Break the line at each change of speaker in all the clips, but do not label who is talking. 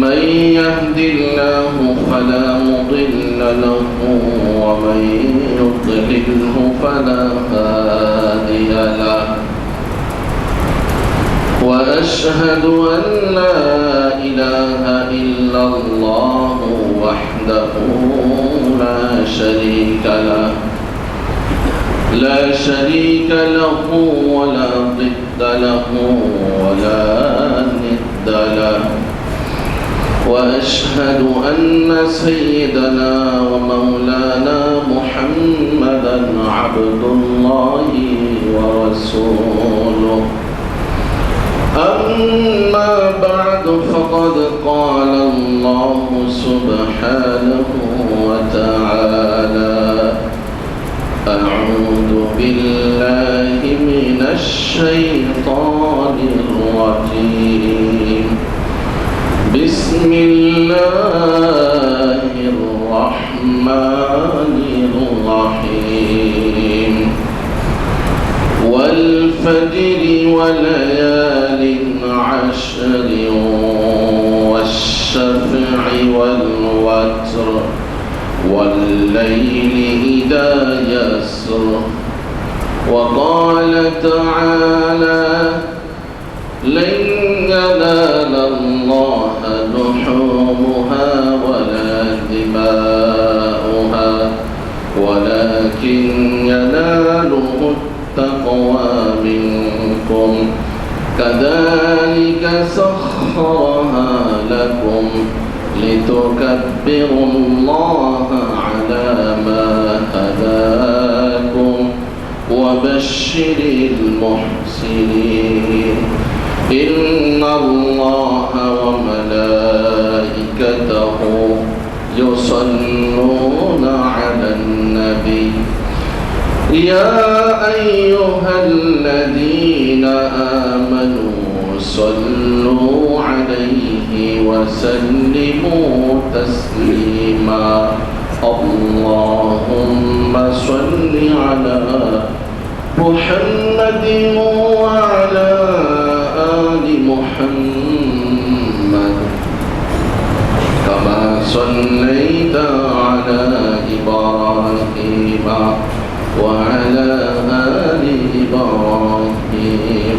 من يهد الله فلا مضل له ومن يضلله فلا هادي له. وأشهد أن لا إله إلا الله وحده لا شريك له. لا شريك له ولا ضد له ولا ند له وأشهد أن سيدنا ومولانا محمدا عبد الله ورسوله. أما بعد فقد قال الله سبحانه وتعالى أعوذ بالله من الشيطان الرجيم. بسم الله الرحمن الرحيم. والفجر وليال عشر والشفع والوتر والليل إذا يسر. وقال تعالى سخرها لكم لتكبروا الله على ما هداكم وبشر المحسنين. إن الله وملائكته يصلون على النبي. يا أيها الذين آمنوا صلوا عليه وسلموا تسليما. اللهم صل على محمد وعلى آل محمد. كما صليت على إبراهيم وعلى آل إبراهيم.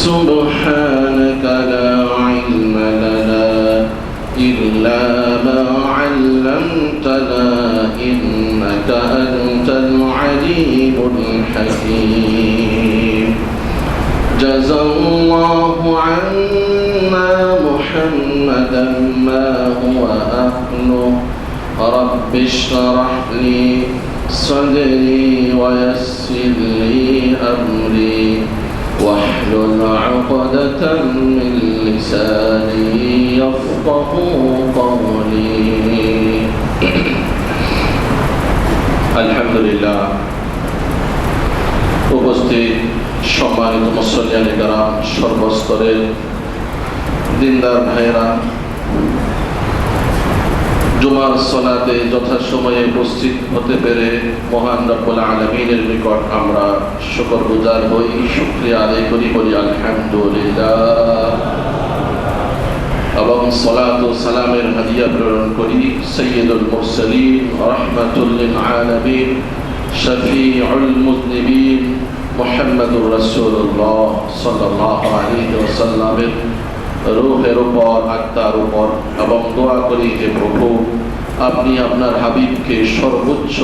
سبحانك لا علم لنا إلا ما علمتنا إنك أنت العليم الحكيم. جزى الله عنا محمدا ما هو أهله. رب اشرح لي صدري ويسر لي أمري. واحلل عقدة من لساني يفقه قولي الحمد لله উপস্থিত সম্মানিত মুসলিয়ানিকারা সর্বস্তরের দিনদার ভাইয়েরা জুমার সলাতে যথা সময়ে উপস্থিত হতে পেরে মহান রব্বুল আলমিনের নিকট আমরা শুকর গুজার হই। শুক্রিয়া আদায় করি, বলি আলহামদুলিল্লাহ। এবং সলাত ও সালামের হাদিয়া প্রেরণ করি। সৈয়দুল মুরসলিম রহমাতুল্লিন আলমিন, শফিউল মুজনিবিন, মোহাম্মদুর রসুল্লাহ সাল্লাহ আলী ওসাল্লামের রুহের উপর, আত্মার উপর এবং দোয়া করি হে প্রভু, আপনি আপনার হাবিবকে সর্বোচ্চ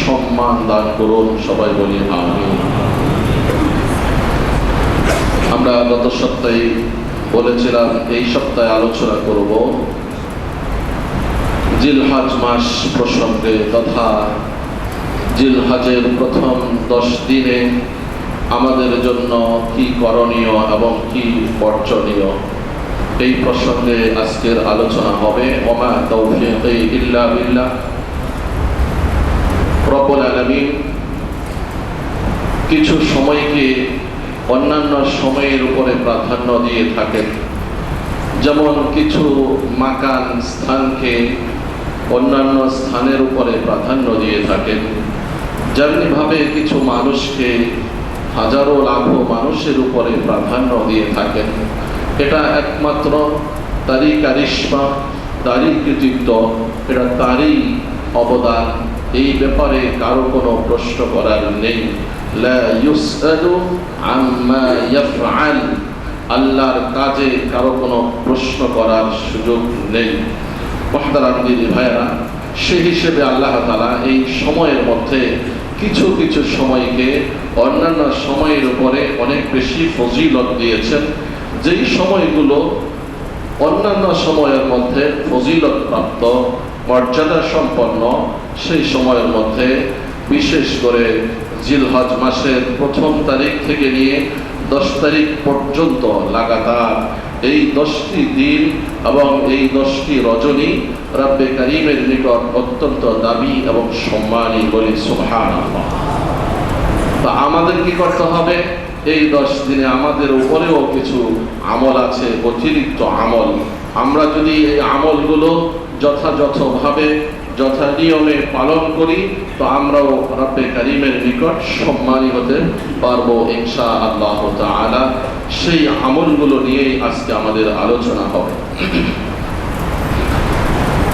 সম্মান দান করুন। সবাই বলি আমি আমরা গত সপ্তাহে বলেছিলাম, এই সপ্তাহে আলোচনা করব জিলহাজ মাস প্রসঙ্গে তথা জিলহাজের প্রথম দশ দিনে আমাদের জন্য কি করণীয় এবং কি বর্জনীয়। এই প্রসঙ্গে আজকের আলোচনা হবে, ওমা তৌফিক ইল্লা বিল্লাহ। কিছু সময়কে অন্যান্য সময়ের উপরে প্রাধান্য দিয়ে থাকেন। যেমন কিছু মাকান স্থানকে অন্যান্য স্থানের উপরে প্রাধান্য দিয়ে থাকেন। যেমনিভাবে কিছু মানুষকে হাজারো লাখো মানুষের উপরে প্রাধান্য দিয়ে থাকেন। এটা একমাত্র তারই কারিশ্মা, তারই কৃতিত্ব, এটা তারই অবদান। এই ব্যাপারে কারও কোনো প্রশ্ন করার নেই। আল্লাহর কাজে কারও কোনো প্রশ্ন করার সুযোগ নেই। মহতারাম দিদি ভাইয়েরা, সে হিসেবে আল্লাহ তালা এই সময়ের মধ্যে কিছু কিছু সময়কে অন্যান্য সময়ের উপরে অনেক বেশি ফজিলত দিয়েছেন। যেই সময়গুলো অন্যান্য সময়ের মধ্যে ফজিলত প্রাপ্ত মর্যাদা সম্পন্ন, সেই সময়ের মধ্যে বিশেষ করে জিলহজ মাসের প্রথম তারিখ থেকে নিয়ে দশ তারিখ পর্যন্ত লাগাতার এই দশটি দিন এবং এই দশটি রজনী রাব্বে করিমের নিকট অত্যন্ত দাবি এবং সম্মানী বলি তা আমাদের কি করতে হবে? এই দশ দিনে আমাদের উপরেও কিছু আমল আছে, অতিরিক্ত আমল। আমরা যদি এই আমলগুলো যথাযথভাবে, যথা নিয়মে পালন করি, তো আমরাও রব্বে করিমের নিকট সম্মানী হতে পারব ইনশা আল্লাহ তাআলা। সেই আমলগুলো নিয়েই আজকে আমাদের আলোচনা হবে।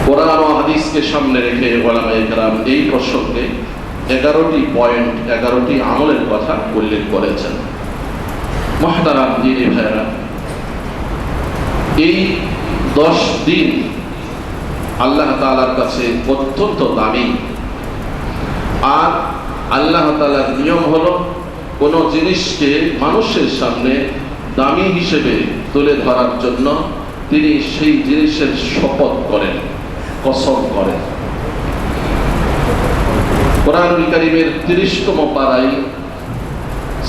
কোরআন হাদিসকে সামনে রেখে ওলামায়ে কেরাম এই প্রসঙ্গে এগারোটি পয়েন্ট, এগারোটি আমলের কথা উল্লেখ করেছেন। মহতারাম দিদি ভাইরা এই দশ দিন আল্লাহ তালার কাছে অত্যন্ত দামি। আর আল্লাহ তালার নিয়ম হলো, কোনো জিনিসকে মানুষের সামনে দামি হিসেবে তুলে ধরার জন্য তিনি সেই জিনিসের শপথ করেন, কসম করেন। কোরআনুল কারিমের তিরিশতম পাড়ায়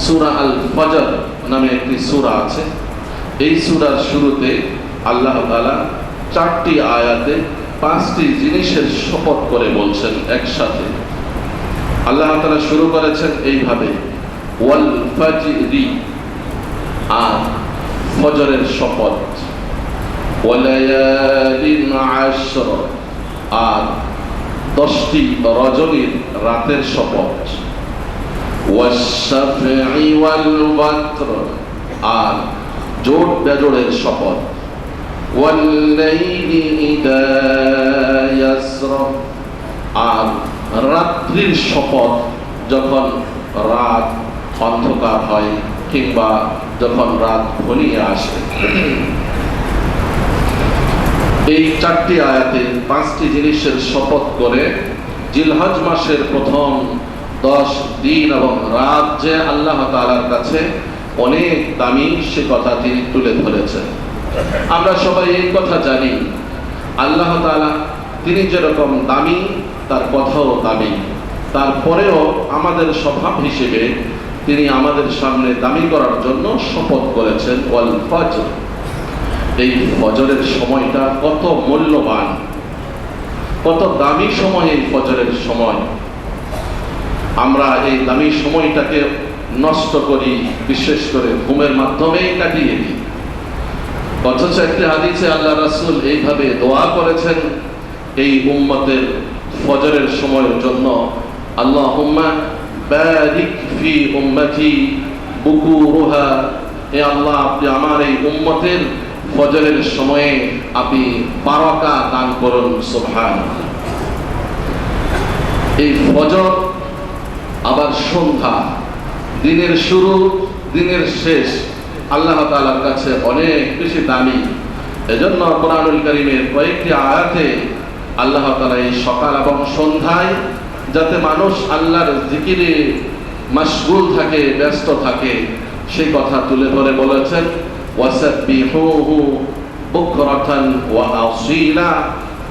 সুরা আল ফজর নামে একটি সুরা আছে। এই সুরার শুরুতে আল্লাহ তালা চারটি আয়াতে পাঁচটি জিনিসের শপথ করে বলছেন একসাথে। আল্লাহ তালা শুরু করেছেন এইভাবে আর ফজরের শপথ। আর দশটি রজনীর রাতের শপথ। আর জোট বেজোড়ের শপথ। আর রাত্রির শপথ যখন রাত অন্ধকার হয় কিংবা যখন রাত ঘনিয়ে আসে। এই চারটি আয়াতে পাঁচটি জিনিসের শপথ করে জিলহজ মাসের প্রথম দশ দিন এবং রাত যে আল্লাহ তালার কাছে অনেক দামি সে কথা তিনি তুলে ধরেছেন। আমরা সবাই এই কথা জানি, আল্লাহ তালা তিনি যেরকম দামি, তার কথাও দামি। তারপরেও আমাদের স্বভাব হিসেবে তিনি আমাদের সামনে দামি করার জন্য শপথ করেছেন, ওয়াল ফজর। এই ফজরের সময়টা কত মূল্যবান, কত দামি সময় এই ফজরের সময়। আমরা এই দামি সময়টাকে নষ্ট করি, বিশেষ করে ঘুমের মাধ্যমেই কাটিয়ে দিই। অথচ একটি হাদিসে আল্লাহ রাসূল এইভাবে দোয়া করেছেন, এই উম্মতের ফজরের সময়ের জন্য, আল্লাহুম্মা বারিক ফি উম্মতি বুকুরুহা। হে আল্লাহ, আপনি আমার এই উম্মতের ফজরের সময়ে আপনি বারকা দান করুন সুবহান এই ফজর আবার সন্ধ্যা, দিনের শুরু, দিনের শেষ। আল্লাহ তাআলার কাছে অনেক বেশি দামি। এজন্য কোরআনুল করিমের কয়েকটি আয়াতে আল্লাহ তাআলা এই সকাল এবং সন্ধ্যায় যাতে মানুষ আল্লাহর জিকিরে মাশগুল থাকে, ব্যস্ত থাকে, সেই কথা তুলে ধরে বলেছেন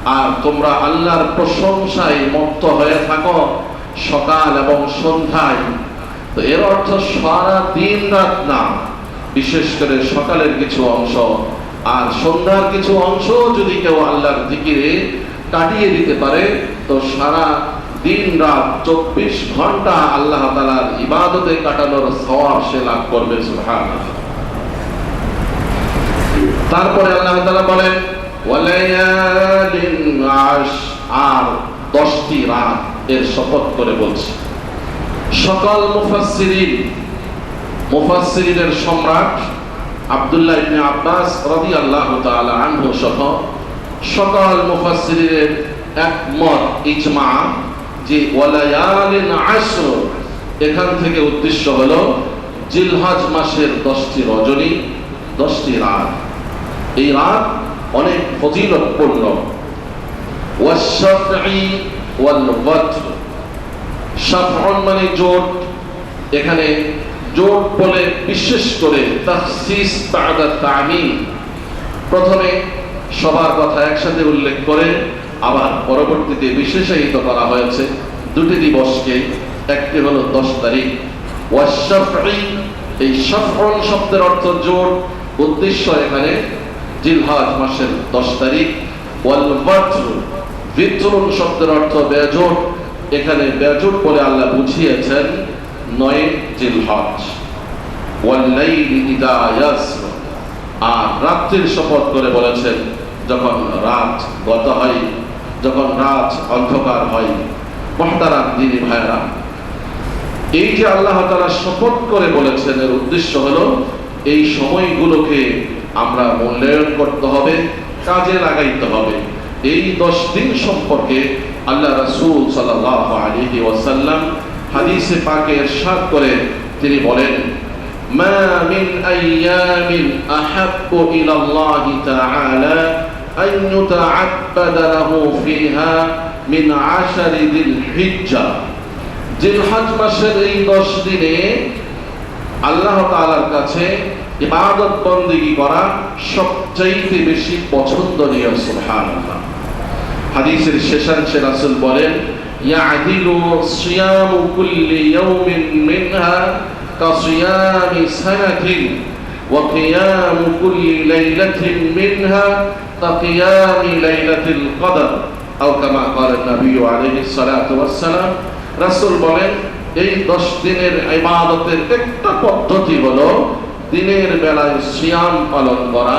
আর তোমরা আল্লাহর প্রশংসায় মত্ত হয়ে থাকো। সকাল এবং সন্ধ্যায়। তো এর অর্থ সারা দিন রাত না, বিশেষ করে সকালের কিছু অংশ। আর সন্ধ্যার কিছু অংশ যদি কেউ আল্লাহর জিকিরে কাটিয়ে দিতে পারে, তো সারা দিন রাত চব্বিশ ঘণ্টা আল্লাহ তালার ইবাদতে কাটানোর সওয়াব সে লাভ করবে, সুবহানাল্লাহ। তারপরে আল্লাহ তালা বলেন আর দশটি রাত। এর শপথ করে বলছি। সকল মুফাসসিরিন, মুফাসসিরিনের সম্রাট আব্দুল্লাহ ইবনে আব্বাস রাদিয়াল্লাহু তাআলা আনহু সহ সকল মুফাসসিরিনের একমত, ইজমা, যে ওয়ালায়ালিন আশর, এখান থেকে উদ্দেশ্য হলো জিলহজ মাসের দশটি রজনী, দশটি রাত। এই রাত অনেক ফজিলতপূর্ণ। ওয়াশফি ওয়াল শাফআন মানে জোট। এখানে জোট বলে বিশেষ করে প্রথমে সবার কথা একসাথে উল্লেখ করে, আবার পরবর্তীতে বিশেষায়িত করা হয়েছে দুটি দিবসকে। একটি হলো দশ তারিখ। ওয়াশফি এই শাফআন শব্দের অর্থ জোট। উদ্দেশ্য এখানে জিলহাজ মাসের দশ তারিখ। ওয়াল বিতরণ শব্দের অর্থ বেজোট। এখানে বেজোট বলে আল্লাহ বুঝিয়েছেন নয় ইদা ইয়াসর। আর রাত্রির শপথ করে বলেছেন, যখন রাত গত হয়, যখন রাত অন্ধকার হয়, মহতারাম দিনী ভাইরা এই যে আল্লাহ তাআলা শপথ করে বলেছেন, এর উদ্দেশ্য হলো এই সময়গুলোকে আমরা মূল্যায়ন করতে হবে, কাজে লাগাইতে হবে। এই দশ দিন সম্পর্কে আল্লাহ রাসুল সাল্লাল্লাহু আলাইহি ওয়াসাল্লাম হাদিসে পাকে ইরশাদ করে, তিনি বলেন, মা মিন আইয়ামিন আহাব্বু ইলা আল্লাহ তাআলা আন ইউতাআব্বাদা লাহু ফিহা মিন আশারি দিল হিজ্জা জিলহজ মাসের এই দশ দিনে আল্লাহ তাআলার কাছে ইবাদত বন্দেগী করা সবচাইতে বেশি পছন্দনীয়, সুবহানাল্লাহ। হাদিসের শেষাংশে রাসূল বলেন, ইয়াদিলু সিয়ামু কুল্লি ইয়াউমিন মিনহা কাসিয়ামি সানাতিন ওয়া কিয়ামু কুল্লি লাইলাতিন মিনহা কাকিয়ামি লাইলাতিল কদর। আও কামা ক্বালা নবী আলাইহিস সালাতু ওয়াস সালাম রাসূল বলেন, এই দশ দিনের ইবাদতের একটা পদ্ধতি হলো দিনের বেলায় সিয়াম পালন করা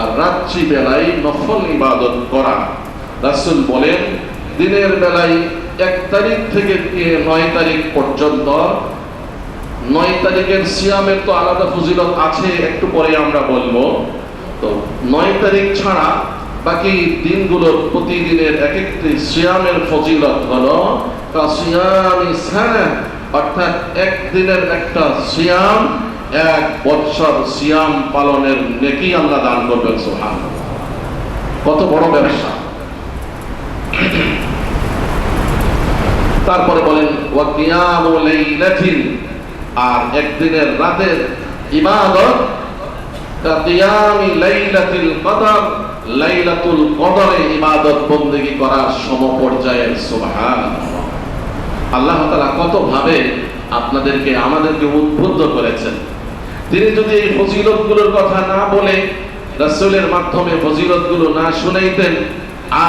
আর রাত্রি বেলায় নফল ইবাদত করা। রাসূল বলেন, দিনের বেলায় এক তারিখ থেকে নয় তারিখ পর্যন্ত, নয় তারিখের সিয়ামের তো আলাদা ফজিলত আছে, একটু পরে আমরা বলব। তো নয় তারিখ ছাড়া বাকি দিনগুলোর প্রতিদিনের এক একটি সিয়ামের ফজিলত হলো কাসিয়ামি সানা, অর্থাৎ একদিনের একটা সিয়াম এক বৎসর সিয়াম পালনের নেকি আল্লাহ দান করবেন সুবহান কত বড় ব্যবসা। তারপরে বলেন আর একদিনের রাতের ইবাদত লাইলাতুল কদর ইবাদত বন্দেগী করার সমপর্যায়ের সুবহানাল্লাহ। আল্লাহ তাআলা কত ভাবে আপনাদেরকে আমাদেরকে উদ্বুদ্ধ করেছেন। তিনি যদি এই ফজিলতগুলোর কথা না বলে রাসূলের মাধ্যমে ফজিলতগুলো না শুনাইতেন,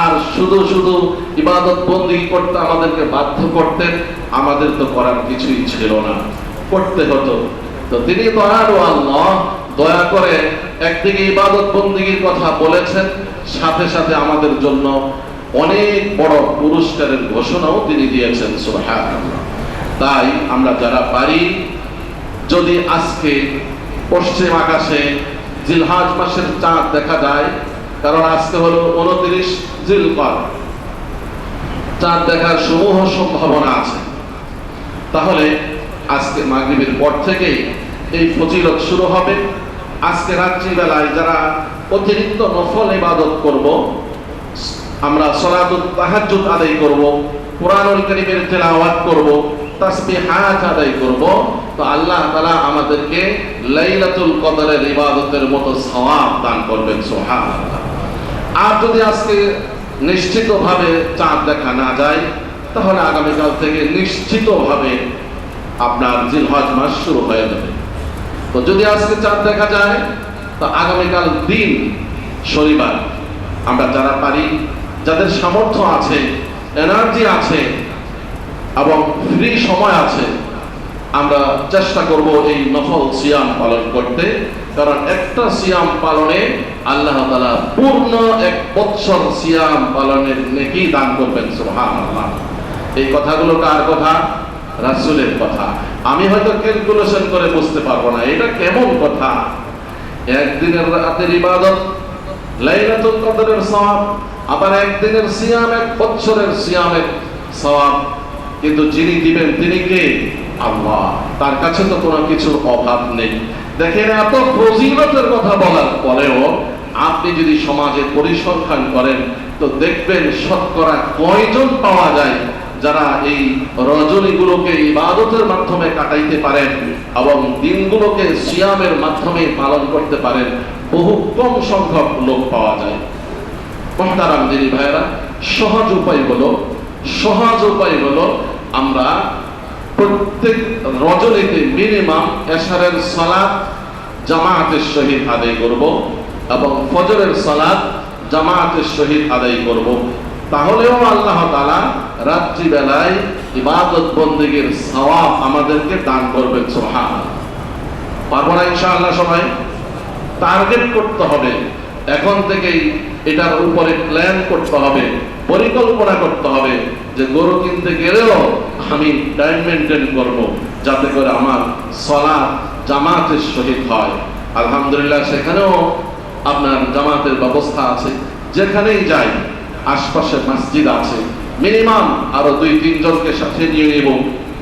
আর শুধু শুধু ইবাদত বন্দী করতে আমাদেরকে বাধ্য করতেন, আমাদের তো করার কিছুই ছিল না। করতে হতো। তো তিনি দয়ালু আল্লাহ, দয়া করে একদিকে ইবাদত বন্দীর কথা বলেছেন, সাথে সাথে আমাদের জন্য অনেক বড় পুরস্কারের ঘোষণাও তিনি দিয়েছেন, সুবহানাল্লাহ। তাই আমরা যারা পারি যদি আজকে পশ্চিম আকাশে জিলহাজ মাসের চাঁদ দেখা যায়, কারণ আজকে হলো উনত্রিশ জিলকর চাঁদ দেখার সমূহ সম্ভাবনা আছে। তাহলে আজকে মাগরিবের পর থেকেই এই ফজিলত শুরু হবে। আজকে রাত্রিবেলায় যারা অতিরিক্ত নফল ইবাদত করব, আমরা সলাতুল তাহাজ্জুদ আদায় করব, কোরআনুল কারীমের তেলাওয়াত করব, তাসবিহাত আদায় করব তো আল্লাহ তাআলা আমাদেরকে লাইলাতুল কদরের ইবাদতের মতো সওয়াব দান করবেন, সুবহানাল্লাহ। আর যদি আজকে নিশ্চিতভাবে চাঁদ দেখা না যায়, তাহলে আগামীকাল থেকে নিশ্চিতভাবে আপনার জিলহজ মাস শুরু হয়ে যাবে। তো যদি আজকে চাঁদ দেখা যায়, তো আগামীকাল দিন শনিবার। আমরা যারা পারি, যাদের সামর্থ্য আছে এনার্জি আছে, এবং ফ্রি সময় আছে আমরা চেষ্টা করব এই নফল সিয়াম পালন করতে, কারণ একটা সিয়াম পালনে আল্লাহ তাআলা পূর্ণ এক বৎসর সিয়াম পালনের নেকি দান করবেন, সুবহানাল্লাহ। এই কথাগুলো কার কথা? রাসুলের কথা। আমি হয়তো ক্যালকুলেশন করে বুঝতে পারব না, এটা কেমন কথা? একদিনের রাতের ইবাদত, লাইলাতুল কদরের সওয়াব, আবার একদিনের সিয়াম, এক বছরের সিয়ামের সওয়াব। কিন্তু যিনি দিবেন তিনি কে? আল্লাহ। তার কাছে তো কোনো কিছুর অভাব নেই। দেখেন এত ফজিলতের কথা বলার পরেও আপনি যদি সমাজে পরিসংখ্যান করেন, তো দেখবেন শতকরা কয়জন পাওয়া যায় যারা এই রজনীগুলোকে ইবাদতের মাধ্যমে কাটাইতে পারেন এবং দিনগুলোকে সিয়ামের মাধ্যমে পালন করতে পারেন। বহু কম সংখ্যক লোক পাওয়া যায়। মহতারাম দিনী ভাইয়েরা, সহজ উপায় হলো, সহজ উপায় হলো আমরা প্রত্যেক রজনীতে মিনিমাম এশারের সালাত জামায়াতের সহিত আদায় করব এবং ফজরের সালাত জামায়াতের সহিত আদায় করব। তাহলেও আল্লাহ তাআলা রাত্রি বেলায় ইবাদত বন্দেগীর সওয়াব আমাদেরকে দান করবেন সুবহান পারব না ইনশাআল্লাহ সবাই? টার্গেট করতে হবে। এখন থেকেই এটার উপরে প্ল্যান করতে হবে, পরিকল্পনা করতে হবে। যে গরু কিনতে গেলেও আমি টাইম মেনটেন করব যাতে করে আমার সলা জামাতের সহিত হয়। আলহামদুলিল্লাহ, সেখানেও আপনার জামাতের ব্যবস্থা আছে। যেখানেই যাই, আশপাশে মসজিদ আছে। মিনিমাম আরও দুই তিনজনকে সাথে নিয়ে নেব।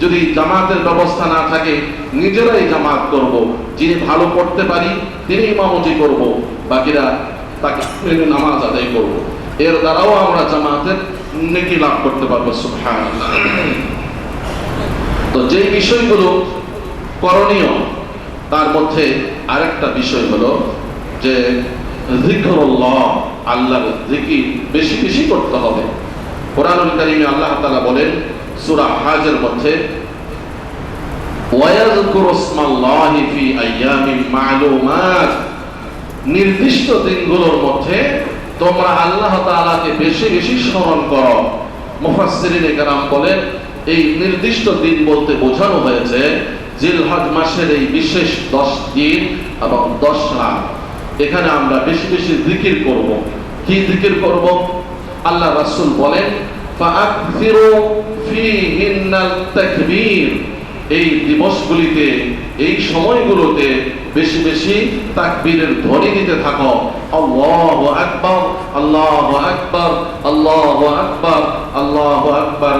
যদি জামাতের ব্যবস্থা না থাকে, নিজেরাই জামাত করব। যিনি ভালো পড়তে পারি, তিনি ইমামতি করব। বাকিরা তাকে নামাজ আদায় করব। এর দ্বারাও আমরা জামাতের নেকি লাভ করতে পারব, সুবহানাল্লাহ। তো যে বিষয়গুলো করণীয়, তার মধ্যে আরেকটা বিষয় হলো যে জিকরুল্লাহ আল্লাহর জিকির বেশি বেশি করতে হবে। কোরআনুল কারীমে আল্লাহ তাআলা বলেন, সূরা হাজের মধ্যে ওয়ায়াযকুরু ইসমাল্লাহি ফি আইয়ামিন মা'লুমাত। নির্দিষ্ট দিনগুলোর মধ্যে তোমরা আল্লাহ তাআলাকে বেশি বেশি স্মরণ করো। মুফাসসিরিনে কেরাম বলেন, এই নির্দিষ্ট দিন বলতে বোঝানো হয়েছে, জিলহজ মাসের এই বিশেষ দশ দিন এবং দশ রাত। এখানে আমরা বেশি বেশি জিকির করব। কি জিকির করব? আল্লাহ রাসূল বলেন এই দিবসগুলিতে এই সময়গুলোতে বেশি বেশি তাকবীরের ধ্বনি দিতে থাকো। আল্লাহু আকবার আল্লাহু আকবার আল্লাহু আকবার আল্লাহু আকবার।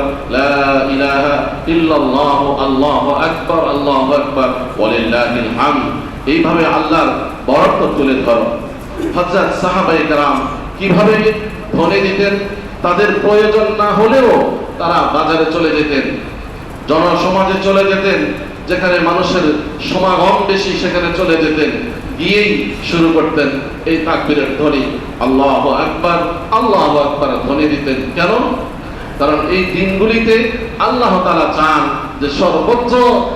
ইল্লাল্লাহ, আল্লাহু আকবার আল্লাহু আকবার। ওয়ালিল্লাহিল হামদ। এইভাবে আল্লাহর বরত্ব তুলে ধরো। হযরত সাহাবায়ে কেরাম কীভাবে ধ্বনি দিতেন? তাদের প্রয়োজন না হলেও তারা বাজারে চলে যেতেন, জনসমাজে চলে যেতেন যেখানে মানুষের সমাগম বেশি, সেখানে চলে যেতেন। গিয়েই শুরু করতেন এই তাকবীরের ধ্বনি। আল্লাহ আকবার আল্লাহ আকবার ধ্বনি দিতেন। কেন? কারণ এই দিনগুলিতে আল্লাহ তাআলা চান যে সর্বোচ্চ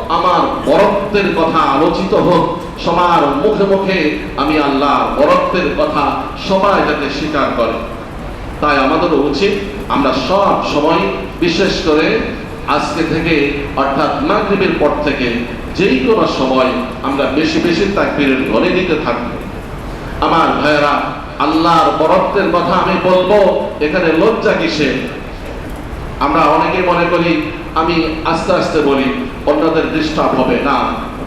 আমার বরত্বের কথা আলোচিত হোক। সবার মুখে মুখে আমি আল্লাহ বরত্বের কথা সবাই যাতে স্বীকার করে। তাই আমাদেরও উচিত আমরা সব সময় বিশেষ করে আজকে থেকে, অর্থাৎ মাগরিবের পর থেকে যেই কোনো সময় আমরা বেশি বেশি তাকবীরের ধ্বনি দিতে থাকব। আমার ভাইয়েরা, আল্লাহর বরত্বের কথা আমি বলব, এখানে লজ্জা কিসে? আমরা অনেকে মনে করি, আমি আস্তে আস্তে বলি, অন্যদের ডিস্টার্ব হবে না,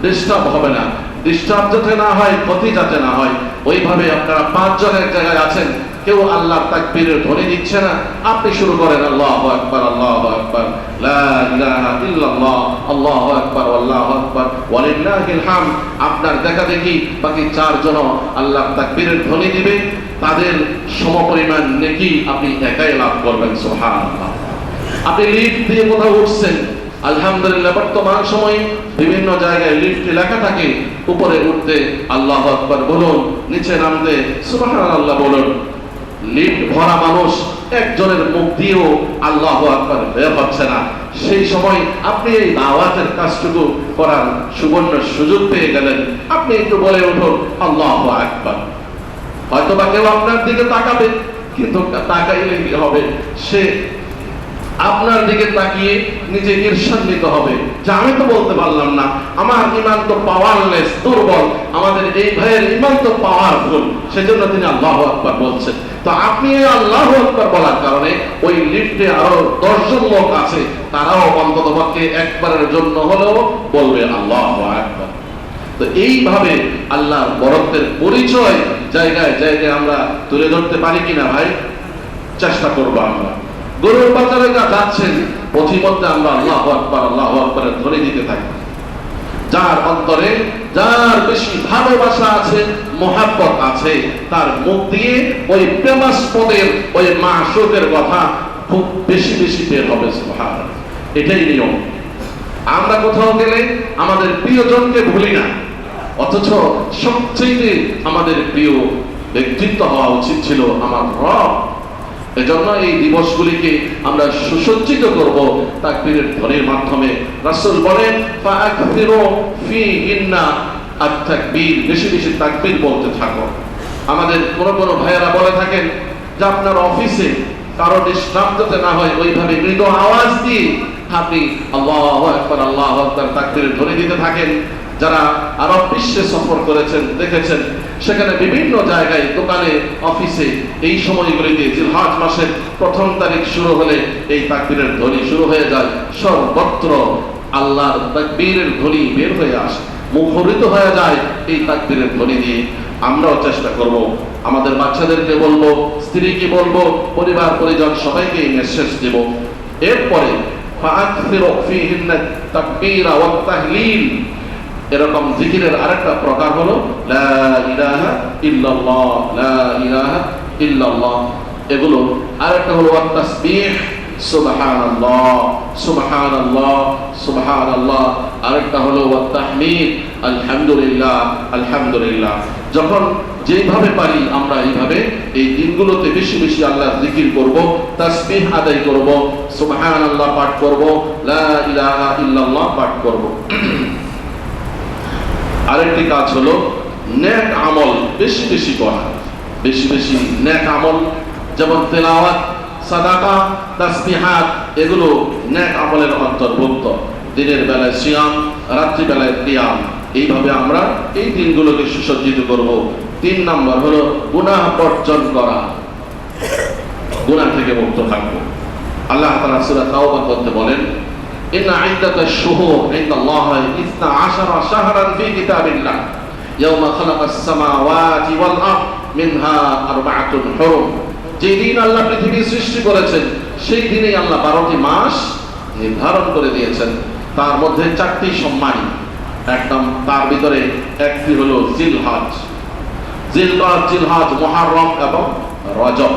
ডিস্টার্ব হবে না। ডিস্টার্ব যাতে না হয়, ক্ষতি যাতে না হয়, ওইভাবে আপনারা পাঁচজন এক জায়গায় আছেন কেউ আল্লাহর তাকবীরের ধ্বনি দিচ্ছে না। আপনি শুরু করেন, আল্লাহু আকবার আল্লাহু আকবার আল্লাহু আকবার আল্লাহু আকবার, ওয়ালিল্লাহিল হামদ। আপনার দেখা দেখি বাকি ধ্বনি দিবে। তাদের সমপরিমাণ নেকি আপনি একাই লাভ করবেন, সুবহানাল্লাহ। আপনি লিফট দিয়ে কোথাও উঠছেন, আলহামদুলিল্লাহ, বর্তমান সময়ে বিভিন্ন জায়গায় লিফটে লেখা থাকে। উপরে উঠতে আল্লাহ আকবার বলুন, নিচে নামতে সুবহানাল্লাহ বলুন। লিফট ভরা মানুষ, একজনের মুখ দিয়েও আল্লাহ আকবার বের হচ্ছে না। সেই সময় আপনি এই দাওয়াতের কাজটুকু করার সুবর্ণ সুযোগ পেয়ে গেলেন। আপনি একটু বলে উঠুন, আল্লাহ আকবার। হয়তো বা কেউ আপনার দিকে তাকাবে, কিন্তু তাকাইলে কি হবে? সে আপনার দিকে তাকিয়ে নিজে ঈর্ষান্বিত হবে। যে আমি তো বলতে পারলাম না। আমার ইমান তো পাওয়ারলেস দুর্বল। আমাদের এই ভাইয়ের ইমান তো পাওয়ারফুল সেজন্য তিনি আল্লাহ আকবার বলছেন। আপনি আল্লাহ আকবার বলার কারণে ওই লিফটে আরও দশজন লোক আছে, তারাও অন্তত পক্ষে একবারের জন্য হলেও বলবে, আল্লাহ আকবার। তো এইভাবে আল্লাহর বরত্বের পরিচয় জায়গায় জায়গায় আমরা তুলে ধরতে পারি কিনা ভাই? চেষ্টা করব আমরা। গরুর যা যাচ্ছেন, পথিমধ্যে আমরা আল্লাহ আকবার, আল্লাহ আকবরের ধ্বনি দিতে থাকি। যার অন্তরে যার বেশি ভালোবাসা আছে, মোহাব্বত আছে, তার মুখ দিয়ে ওই প্রেমাস্পদের, ওই মাসুকের কথা খুব বেশি বেশি বের হবে। এটাই নিয়ম। আমরা কোথাও গেলে আমাদের প্রিয়জনকে ভুলি না। অথচ সবচেয়ে আমাদের প্রিয় ব্যক্তিত্ব হওয়া উচিত ছিল আমার রব। এজন্য এই দিবসগুলিকে আমরা সুসজ্জিত করব তাকবীরের ধ্বনির মাধ্যমে। রাসূল বলেন ফাআকফিরু ফি ইন্না আত-তাকবীর বেশি বেশি তাকবীর বলতে থাকো। আমাদের কোন কোন ভাইয়েরা বলে থাকেন, যে আপনার অফিসে কারও যাতে না হয়, ওইভাবে মৃদু আওয়াজ দিয়ে আপনি আল্লাহু আকবার আল্লাহু আকবার তাকবীরের ধ্বনি দিতে থাকেন। যারা আরব বিশ্বে সফর করেছেন, দেখেছেন, সেখানে বিভিন্ন জায়গায়, দোকানে, অফিসে এই সময়গুলিতে জিলহাজ মাসের প্রথম তারিখ শুরু হলে এই তাকবীরের ধ্বনি শুরু হয়ে যায়। সর্বত্র আল্লাহর তাকবীরের ধ্বনি বের হয়ে আসে, মুখরিত হয়ে যায় এই তাকবীরের ধ্বনি দিয়ে। আমরাও চেষ্টা করব, আমাদের বাচ্চাদেরকে বলব, স্ত্রীকে বলব, পরিবার, পরিজন সবাইকে এই মেসেজ দেব। এরপরে এরকম জিকিরের আরেকটা প্রকার হলো, লা লা এগুলো আরেকটা হলো আরেকটা হলো আলহামদুলিল্লাহ আলহামদুলিল্লাহ। যখন যেইভাবে পারি আমরা এইভাবে, এই দিনগুলোতে বেশি বেশি আল্লাহর জিকির করব, তাসবিহ আদায় করব, সুবহানাল্লাহ পাঠ করব ইল্লাল্লাহ পাঠ করব। আরেকটি কাজ হলো নেক আমল বেশি বেশি করা। বেশি বেশি নেক আমল, যেমন তেলাওয়াত, সাদাকা, তাসবিহাত, এগুলো নেক আমলের অন্তর্ভুক্ত। দিনের বেলায় সিয়াম, রাত্রি বেলায় কিয়াম। এইভাবে আমরা এই দিনগুলোকে সুসজ্জিত করব। তিন নম্বর হলো গুনাহ বর্জন করা। গুনাহ থেকে মুক্ত থাকব। আল্লাহ তাআলা সূরা তাওবা করতে বলেন إن عدة الشهور عند الله إثنى عشر شهرا في كتاب الله يوم خلق السماوات والأرض منها أربعة حرم যেদিন আল্লাহ পৃথিবী সৃষ্টি করেছেন সেই দিনেই আল্লাহ বারোটি মাস নির্ধারণ করে দিয়েছেন তার মধ্যে চারটি সম্মানী একদম তার ভিতরে একটি হলো জিলহাজ জিলকাজ জিলহাজ মহারম এবং রজব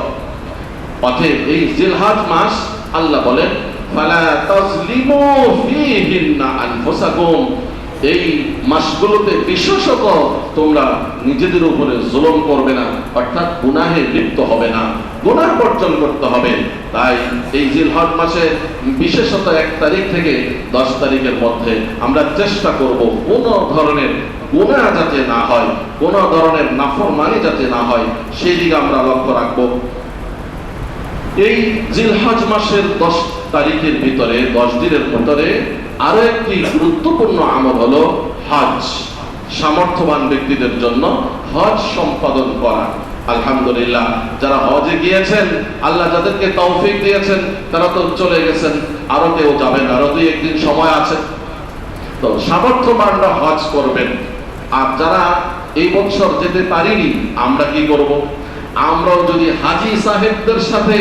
অতএব এই জিলহাজ মাস আল্লাহ বলেন ফালা তাজলিমু ফীহিন্না আনফুসাকুম। এই মাসগুলোতে বিশেষত তোমরা নিজেদের উপরে জুলুম করবে না, অর্থাৎ গুনাহে লিপ্ত হবে না, গুনাহ বর্জন করতে হবে। তাই এই জিলহজ মাসে বিশেষত এক তারিখ থেকে দশ তারিখের মধ্যে আমরা চেষ্টা করব কোনো ধরনের গুনাহ যাতে না হয়, কোনো ধরনের নাফরমানি যাতে না হয়, সেই দিকে আমরা লক্ষ্য রাখব। এই জিলহজ মাসের দশ তারিখের ভিতরে, দশ দিনের ভিতরে আরও একটি গুরুত্বপূর্ণ আমল হলো হজ, সামর্থ্যবান ব্যক্তিদের জন্য হজ সম্পাদন করা। আলহামদুলিল্লাহ, যারা হজে গিয়েছেন, আল্লাহ যাদেরকে তৌফিক দিয়েছেন, তারা তো চলে গেছেন, আরও কেউ যাবেন আরও দুই একদিন সময় আছে। তো সামর্থ্যবানরা হজ করবেন। আর যারা এই বছর যেতে পারিনি, আমরা কি করব? আমরাও যদি হাজি সাহেবদের সাথে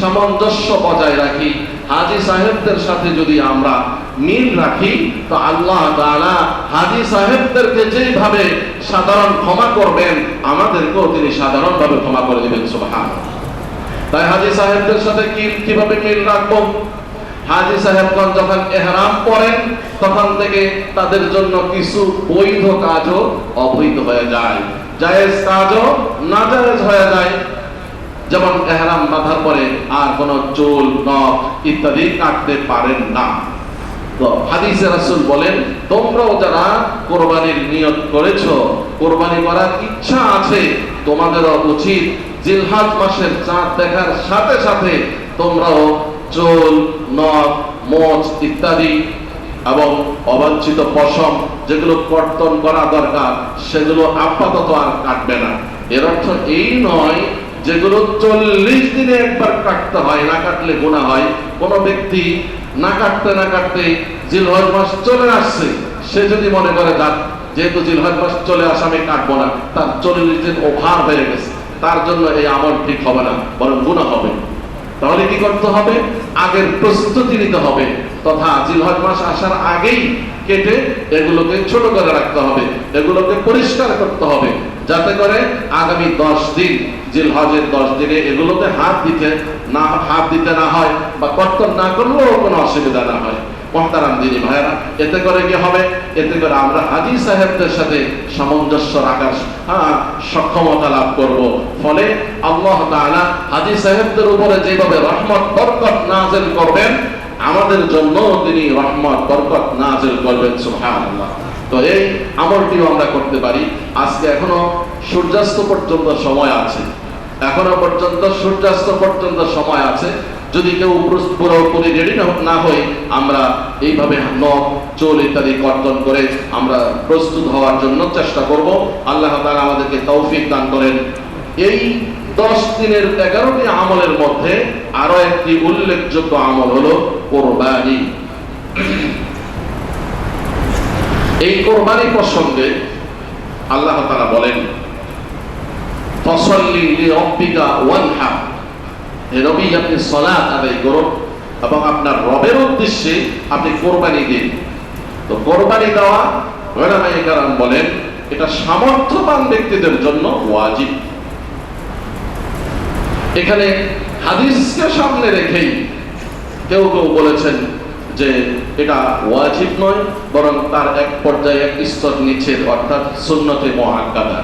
সামঞ্জস্য বজায় রাখি, হাজি সাহেবদের সাথে যদি আমরা মিল রাখি, তো আল্লাহ হাজি সাহেবদেরকে যেইভাবে সাধারণ ক্ষমা করবেন, আমাদেরকেও তিনি সাধারণভাবে ক্ষমা করে দেবেন সুবহান তাই হাজি সাহেবদের সাথে কি, কীভাবে মিল রাখব? হাজি সাহেবগণ যখন এহরাম পড়েন, তখন থেকে তাদের জন্য কিছু বৈধ কাজও অবৈধ হয়ে যায়। জায়েজ কাজও নাজায়েজ হয়ে যায়। যেমন এহরাম বাঁধার পরে আর কোন চুল, নখ ইত্যাদি কাটতে পারেন না। তো হাদিসে রাসূল বলেন, তোমরাও যারা কোরবানির নিয়ত করেছ, কোরবানি করার ইচ্ছা আছে, তোমাদেরও উচিত জিলহাজ মাসের চাঁদ দেখার সাথে সাথে তোমরাও চুল, নখ, মোচ ইত্যাদি এবং অবাঞ্ছিত পশম যেগুলো কর্তন করা দরকার, সেগুলো আপাতত আর কাটবে না। এর অর্থ এই নয়, যেগুলো চল্লিশ দিনে একবার কাটতে হয়, না কাটলে গুণা হয়। কোন ব্যক্তি না কাটতে না কাটতে জিলহজ মাস চলে আসছে। সে যদি মনে করে, যাক, যেহেতু জিলহজ মাস চলে আসে, আমি কাটবো না। তার চল্লিশ দিন ওভার হয়ে গেছে। তার জন্য এই আমল ঠিক হবে না, বরং গুণা হবে। তাহলে কি করতে হবে? আগের প্রস্তুতি নিতে হবে। তথা জিলহজ মাস আসার আগেই কেটে এগুলোকে ছোট করে রাখতে হবে। এগুলোকে পরিষ্কার করতে হবে। যাতে করে আগামী দশ দিন, জিলহজের দশ দিনে এগুলোতে হাত দিতে না, হাত দিতে না হয় বা কর্তন না করলেও কোনো অসুবিধা না হয়। মহতারাম দিদি ভাইরা এতে করে কি হবে? এতে করে আমরা হাজি সাহেবদের সাথে সামঞ্জস্য রাখার হ্যাঁ, সক্ষমতা লাভ করব। ফলে আল্লাহ তাআলা হাজি সাহেবদের উপরে যেভাবে রহমত বরকত নাযিল করবেন আমাদের জন্য তিনি রহমত বরকত নাযিল করবেন সুবহানাল্লাহ। তো এই আমলটিও আমরা করতে পারি। আজকে এখনও সূর্যাস্ত পর্যন্ত সময় আছে। এখনও পর্যন্ত সূর্যাস্ত পর্যন্ত সময় আছে। যদি কেউ পুরোপুরি রেডি না হই, আমরা এইভাবে নখ, চোল ইত্যাদি কর্তন করে আমরা প্রস্তুত হওয়ার জন্য চেষ্টা করব। আল্লাহ তাআলা আমাদেরকে তৌফিক দান করেন। এই দশ দিনের এগারোটি আমলের মধ্যে আরও একটি উল্লেখযোগ্য আমল হলো কোরবানি। এই কোরবানি প্রসঙ্গে আল্লাহ তারা বলেন, ফসল্লি লিরব্বিকা ওয়ানহার নবী আপনি আদায় করুন এবং আপনার রবের উদ্দেশ্যে আপনি কোরবানি দিন। তো কোরবানি দেওয়া ওলামায়ে কেরাম বলেন, এটা সামর্থ্যবান ব্যক্তিদের জন্য ওয়াজিব। এখানে হাদিসকে সামনে রেখেই কেউ কেউ বলেছেন যে এটা ওয়াজিব নয়, বরং তার এক পর্যায়ে এক স্তর নিচের, অর্থাৎ সুন্নতে মুআক্কাদা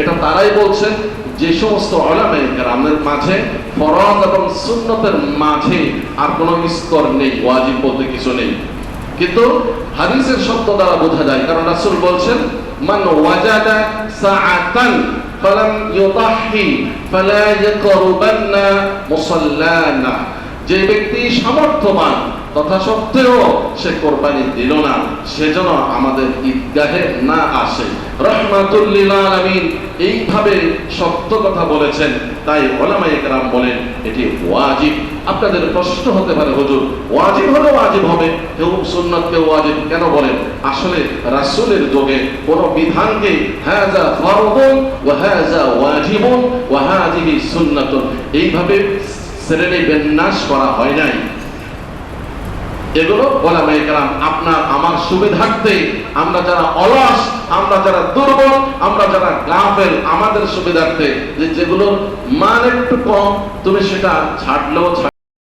এটা তারাই বলছেন যে সমস্ত ওলামায়ে কেরামের মাঝে, ফরজ এবং সুন্নতের মাঝে আর কোনো স্তর নেই, ওয়াজিব বলতে কিছু নেই। কিন্তু হাদিসের শব্দ দ্বারা বোঝা যায়, কারণ রাসূল বলছেন, মান ওয়াজাদা সাআতান ফালাম ফালা মুসাল্লানা। যে ব্যক্তি সামর্থ্যবান, তথা সত্ত্বেও সে কোরবানি দিল না, সেজন্য আমাদের ঈদগাহে না আসে। রহমাতুল্লিল আলামিন এইভাবে সত্য কথা বলেছেন। তাই ওলামায়ে কেরাম বলেন, এটি ওয়াজিব। আপনাদের প্রশ্ন হতে পারে, হুজুর, ওয়াজিব হলে ওয়াজিব হবে। কেউ সুন্নাত কেউ ওয়াজিব কেন বলেন? আসলে রাসূলের যোগে কোন বিধানকে হাযা ফরদুন ওয়া হাযা ওয়াজিবুন ওয়া হাযিহি সুন্নাতুন এইভাবে শ্রেণি বিন্যাস করা হয় নাই। এগুলো বলা মেয়ে গেলাম আপনার আমার সুবিধার্থে, আমরা যারা অলস, আমরা যারা দুর্বল, আমরা যারা গাফেল, আমাদের সুবিধার্থে, যে যেগুলোর মান একটু কম, তুমি সেটা ছাড়লেও ছাড়